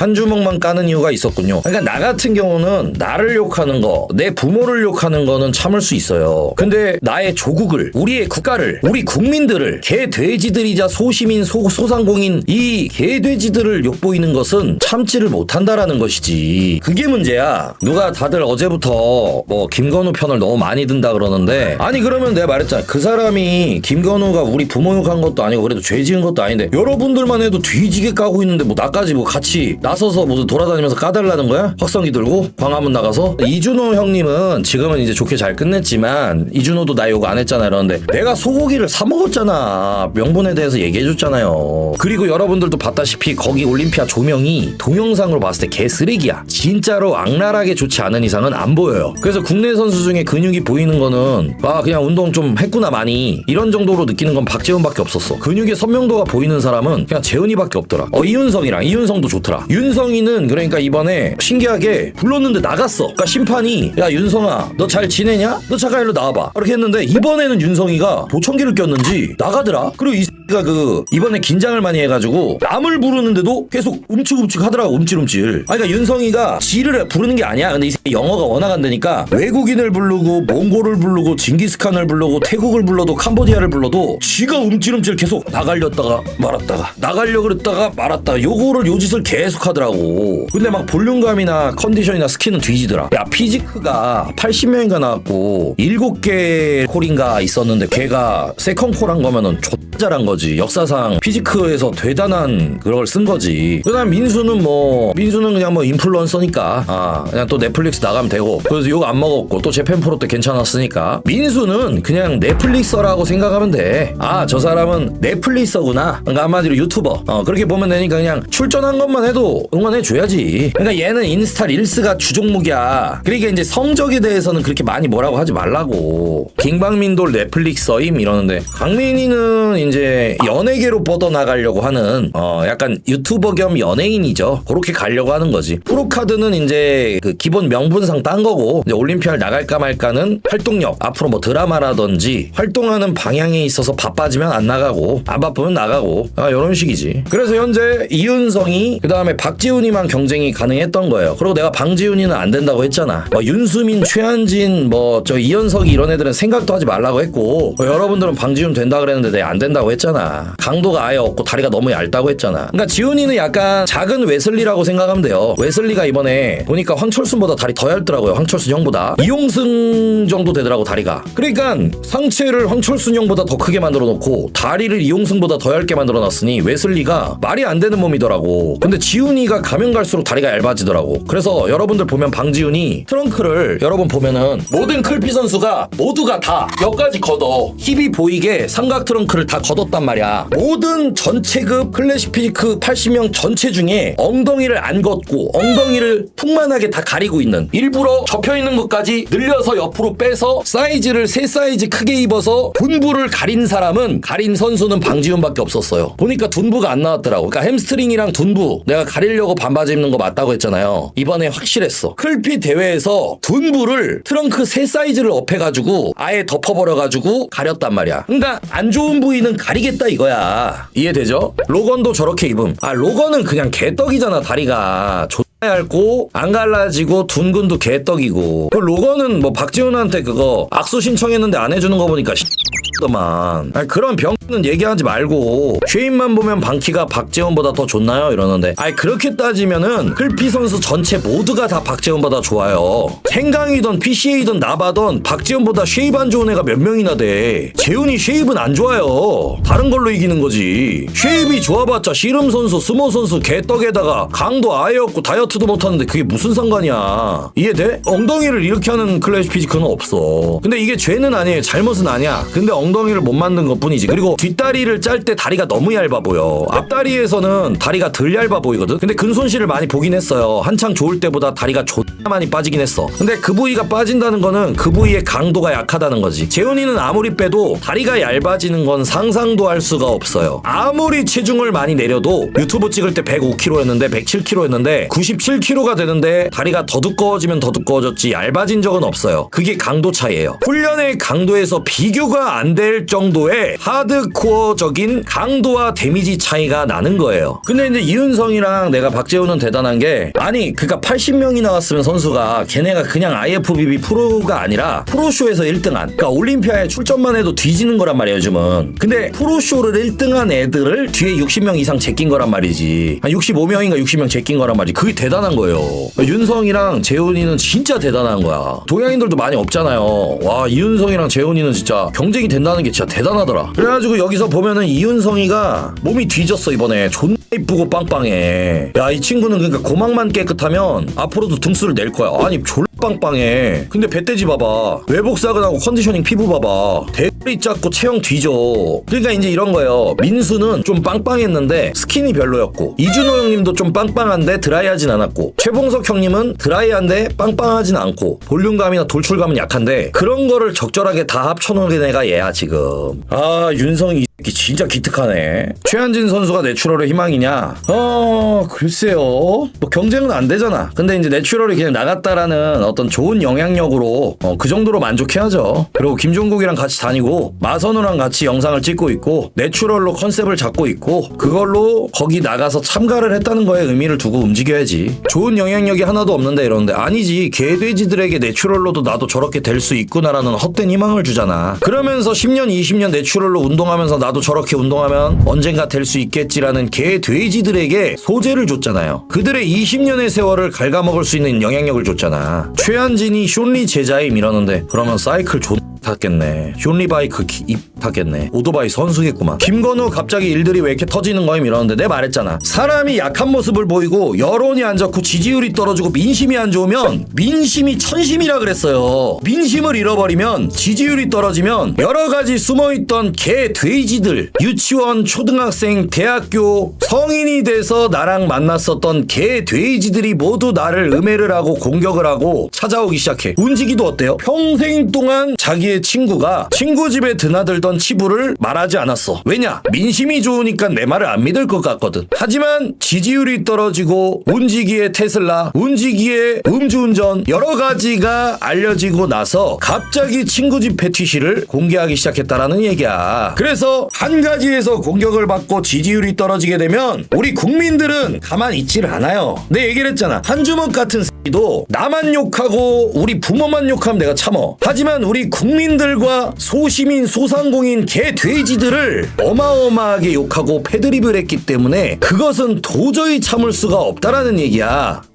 한 주먹만 까는 이유가 있었군요. 그러니까 나 같은 경우는 나를 욕하는 거, 내 부모를 욕하는 거는 참을 수 있어요. 근데 나의 조국을, 우리의 국가를, 우리 국민들을 개 돼지들이자 소시민 소, 소상공인 이 개 돼지들을 욕보이는 것은 참지를 못한다라는 것이지. 그게 문제야. 누가 다들 어제부터 뭐 김건우 편을 너무 많이 든다 그러는데 아니 그러면 내가 말했잖아. 그 사람이 김건우가 우리 부모 욕한 것도 아니고 그래도 죄 지은 것도 아닌데 여러분들만 해도 뒤지게 까고 있는데 뭐 나까지 뭐 같이 나서서 무슨 돌아다니면서 까달라는 거야? 확성기 들고 광화문 나가서? 이준호 형님은 지금은 이제 좋게 잘 끝냈지만 이준호도 나 욕 안 했잖아 이러는데 내가 소고기를 사 먹었잖아. 명분에 대해서 얘기해줬잖아요. 그리고 여러분들도 봤다시피 거기 올림피아 조명이 동영상으로 봤을 때 개 쓰레기야. 진짜로 악랄하게 좋지 않은 이상은 안 보여요. 그래서 국내 선수 중에 근육이 보이는 거는 아 그냥 운동 좀 했구나 많이 이런 정도로 느끼는 건 박재훈밖에 없었어. 근육의 선명도가 보이는 사람은 그냥 재훈이밖에 없더라. 어 이윤성이랑 이윤성도 좋더라 윤성이는 그러니까 이번에 신기하게 불렀는데 나갔어. 그러니까 심판이 야 윤성아 너 잘 지내냐? 너 잠깐 일로 나와봐. 이렇게 했는데 이번에는 윤성이가 보청기를 꼈는지 나가더라. 그리고 이 X가 그 이번에 긴장을 많이 해가지고 남을 부르는데도 계속 움찔움찔 하더라고 움찔움찔. 아 그러니까 윤성이가 지를 부르는 게 아니야. 근데 이 새끼 영어가 워낙 안 되니까. 외국인을 부르고 몽골을 부르고 징기스칸을 부르고 태국을 불러도 캄보디아를 불러도 지가 움찔움찔 계속 나가려다가 말았다가 나가려 그랬다가 말았다가 요거를 요 짓을 계속 하 더라고. 근데 막 볼륨감이나 컨디션이나 스키는 뒤지더라. 야 피지크가 80명인가 나왔고 7개 콜인가 있었는데 걔가 세컨 콜한 거면은 좆 잘한 거지. 역사상 피지크에서 대단한 그걸 쓴 거지. 그다음 민수는 뭐 민수는 그냥 뭐 인플루언서니까. 아 그냥 또 넷플릭스 나가면 되고. 그래서 욕 안 먹었고 또 재팬 프로 때 괜찮았으니까. 민수는 그냥 넷플릭서라고 생각하면 돼 아 저 사람은 넷플릭서구나. 그러니까 한마디로 유튜버. 어 그렇게 보면 되니까 그냥 출전한 것만 해도 응원해 줘야지. 그러니까 얘는 인스타 릴스가 주종목이야. 그러니까 이제 성적에 대해서는 그렇게 많이 뭐라고 하지 말라고. 김광민도 넷플릭서임 이러는데. 강민이는 이제 연예계로 뻗어나가려고 하는 어 약간 유튜버 겸 연예인이죠. 그렇게 가려고 하는 거지. 프로카드는 이제 그 기본 명분상 딴 거고 이제 올림피아를 나갈까 말까는 활동력 앞으로 뭐 드라마라든지 활동하는 방향에 있어서 바빠지면 안 나가고 안 바쁘면 나가고 아 이런 식이지. 그래서 현재 이윤성이 그 다음에 박지훈이만 경쟁이 가능했던 거예요. 그리고 내가 방지훈이는 안 된다고 했잖아. 뭐 윤수민 최한진 뭐 저 이현석이 이런 애들은 생각도 하지 말라고 했고 뭐 여러분들은 방지훈 된다 그랬는데 내가 안 된다 고 했잖아. 강도가 아예 없고 다리가 너무 얇다고 했잖아. 그러니까 지훈이는 약간 작은 웨슬리라고 생각하면 돼요. 웨슬리가 이번에 보니까 황철순보다 다리 더 얇더라고요. 황철순 형보다. 이용승 정도 되더라고 다리가. 그러니까 상체를 황철순 형보다 더 크게 만들어 놓고 다리를 이용승보다 더 얇게 만들어 놨으니 웨슬리가 말이 안 되는 몸이더라고. 근데 지훈이가 가면 갈수록 다리가 얇아지더라고. 그래서 여러분들 보면 방지훈이 트렁크를 여러분 보면은 모든 클피 선수가 모두가 다 여기까지 걷어. 힙이 보이게 삼각 트렁크를 다 걷 었단 말이야. 모든 전체급 클래식 피지크 80명 전체 중에 엉덩이를 안 걷고 엉덩이를 풍만하게 다 가리고 있는 일부러 접혀 있는 것까지 늘려서 옆으로 빼서 사이즈를 세 사이즈 크게 입어서 둔부를 가린 사람은 가린 선수는 방지훈밖에 없었어요. 보니까 둔부가 안 나왔더라고. 그러니까 햄스트링이랑 둔부 내가 가리려고 반바지 입는 거 맞다고 했잖아요. 이번에 확실했어. 클피 대회에서 둔부를 트렁크 세 사이즈를 업해가지고 아예 덮어버려가지고 가렸단 말이야. 그러니까 안 좋은 부위는 가리겠다 이거야. 이해되죠? 로건도 저렇게 입음. 아 로건은 그냥 개떡이잖아 다리가. 존 얇고 안 갈라지고 둔근도 개떡이고. 그 로건은 뭐 박지훈한테 그거 악수 신청했는데 안 해주는 거 보니까 더만. 그런 병는 얘기하지 말고 쉐인만 보면 방키가 박재훈보다 더 좋나요? 이러는데. 아니 그렇게 따지면은 클피 선수 전체 모두가 다 박재훈보다 좋아요. 생강이든 PCA든 나바든 박재훈보다 쉐입 안 좋은 애가 몇 명이나 돼. 재훈이 쉐입은 안 좋아요. 다른 걸로 이기는 거지. 쉐입이 좋아봤자 씨름 선수 스모 선수 개떡에다가 강도 아예 없고 다이어트 도 못하는데 그게 무슨 상관이야? 이해돼? 엉덩이를 이렇게 하는 클래식 피지크는 없어. 근데 이게 죄는 아니에요. 잘못은 아니야. 근데 엉덩이를 못 만든 것 뿐이지. 그리고 뒷다리를 짤 때 다리가 너무 얇아 보여. 앞다리에서는 다리가 덜 얇아 보이거든. 근데 근손실을 많이 보긴 했어요. 한창 좋을 때보다 다리가 존나 많이 빠지긴 했어. 근데 그 부위가 빠진다는 거는 그 부위의 강도가 약하다는 거지. 재훈이는 아무리 빼도 다리가 얇아지는 건 상상도 할 수가 없어요. 아무리 체중을 많이 내려도 유튜브 찍을 때 105kg였는데 107kg였는데 90 57kg가 되는데 다리가 더 두꺼워지면 더 두꺼워졌지 얇아진 적은 없어요. 그게 강도 차이예요. 훈련의 강도에서 비교가 안 될 정도의 하드코어적인 강도와 데미지 차이가 나는 거예요. 근데 이제 이윤성이랑 내가 박재훈은 대단한 게 아니 그니까 80명이 나왔으면 선수가 걔네가 그냥 IFBB 프로가 아니라 프로쇼에서 1등한 그러니까 올림피아에 출전만 해도 뒤지는 거란 말이에요 요즘은 근데 프로쇼를 1등한 애들을 뒤에 60명 이상 제낀 거란 말이지 한 65명인가 60명 제낀 거란 말이지 그게 대단 한 거예요. 윤성이랑 재훈이는 진짜 대단한 거야. 동양인들도 많이 없잖아요. 와 이윤성이랑 재훈이는 진짜 경쟁이 된다는 게 진짜 대단하더라. 그래가지고 여기서 보면은 이윤성이가 몸이 뒤졌어 이번에. 존나 이쁘고 빵빵해. 야 이 친구는 그러니까 고막만 깨끗하면 앞으로도 등수를 낼 거야. 아니 졸 빵빵해. 근데 배돼지 봐봐. 외복 사근하고 컨디셔닝 피부 봐봐. 대가리 작고 체형 뒤져. 그러니까 이제 이런 거예요. 민수는 좀 빵빵했는데 스킨이 별로였고 이준호 형님도 좀 빵빵한데 드라이하진 않았고 최봉석 형님은 드라이한데 빵빵하진 않고 볼륨감이나 돌출감은 약한데 그런 거를 적절하게 다 합쳐놓은 애가 얘야 지금. 아 윤성이 이 새끼 진짜 기특하네. 최한진 선수가 내추럴의 희망이냐? 어 글쎄요. 뭐 경쟁은 안 되잖아. 근데 이제 내추럴이 그냥 나갔다라는 어떤 좋은 영향력으로 어, 그 정도로 만족해야죠. 그리고 김종국이랑 같이 다니고 마선우랑 같이 영상을 찍고 있고 내추럴로 컨셉을 잡고 있고 그걸로 거기 나가서 참가를 했다는 거에 의미를 두고 움직여야지. 좋은 영향력이 하나도 없는데 이러는데 아니지. 개돼지들에게 내추럴로도 나도 저렇게 될 수 있구나라는 헛된 희망을 주잖아. 그러면서 10년 20년 내추럴로 운동하면서 나도 저렇게 운동하면 언젠가 될 수 있겠지라는 개 돼지들에게 소재를 줬잖아요. 그들의 20년의 세월을 갉아먹을 수 있는 영향력을 줬잖아. 최한진이 쇼리 제자임 이러는데 그러면 사이클 존 탔겠네. 쇼리 바이크 기- 입 탔겠네. 오토바이 선수겠구만. 김건우 갑자기 일들이 왜 이렇게 터지는 거임 이러는데 내 말했잖아. 사람이 약한 모습을 보이고 여론이 안 좋고 지지율이 떨어지고 민심이 안 좋으면 민심이 천심이라 그랬어요. 민심을 잃어버리면 지지율이 떨어지면 여러 가지 숨어있던 개 돼지들 유치원 초등학생 대학교 성인이 돼서 나랑 만났었던 개 돼지들이 모두 나를 음해를 하고 공격을 하고 찾아오기 시작해. 운지기도 어때요? 평생 동안 자기 의 친구가 친구 집에 드나들던 치부를 말하지 않았어. 왜냐? 민심이 좋으니까 내 말을 안 믿을 것 같거든. 하지만 지지율이 떨어지고 운지기의 테슬라, 운지기의 음주운전 여러 가지가 알려지고 나서 갑자기 친구 집 패티시를 공개하기 시작했다라는 얘기야. 그래서 한 가지에서 공격을 받고 지지율이 떨어지게 되면 우리 국민들은 가만 있지를 않아요. 내 얘기를 했잖아. 한 주먹 같은 도 나만 욕하고 우리 부모만 욕하면 내가 참어. 하지만 우리 국민들과 소시민 소상공인 개 돼지들을 어마어마하게 욕하고 패드립을 했기 때문에 그것은 도저히 참을 수가 없다라는 얘기야.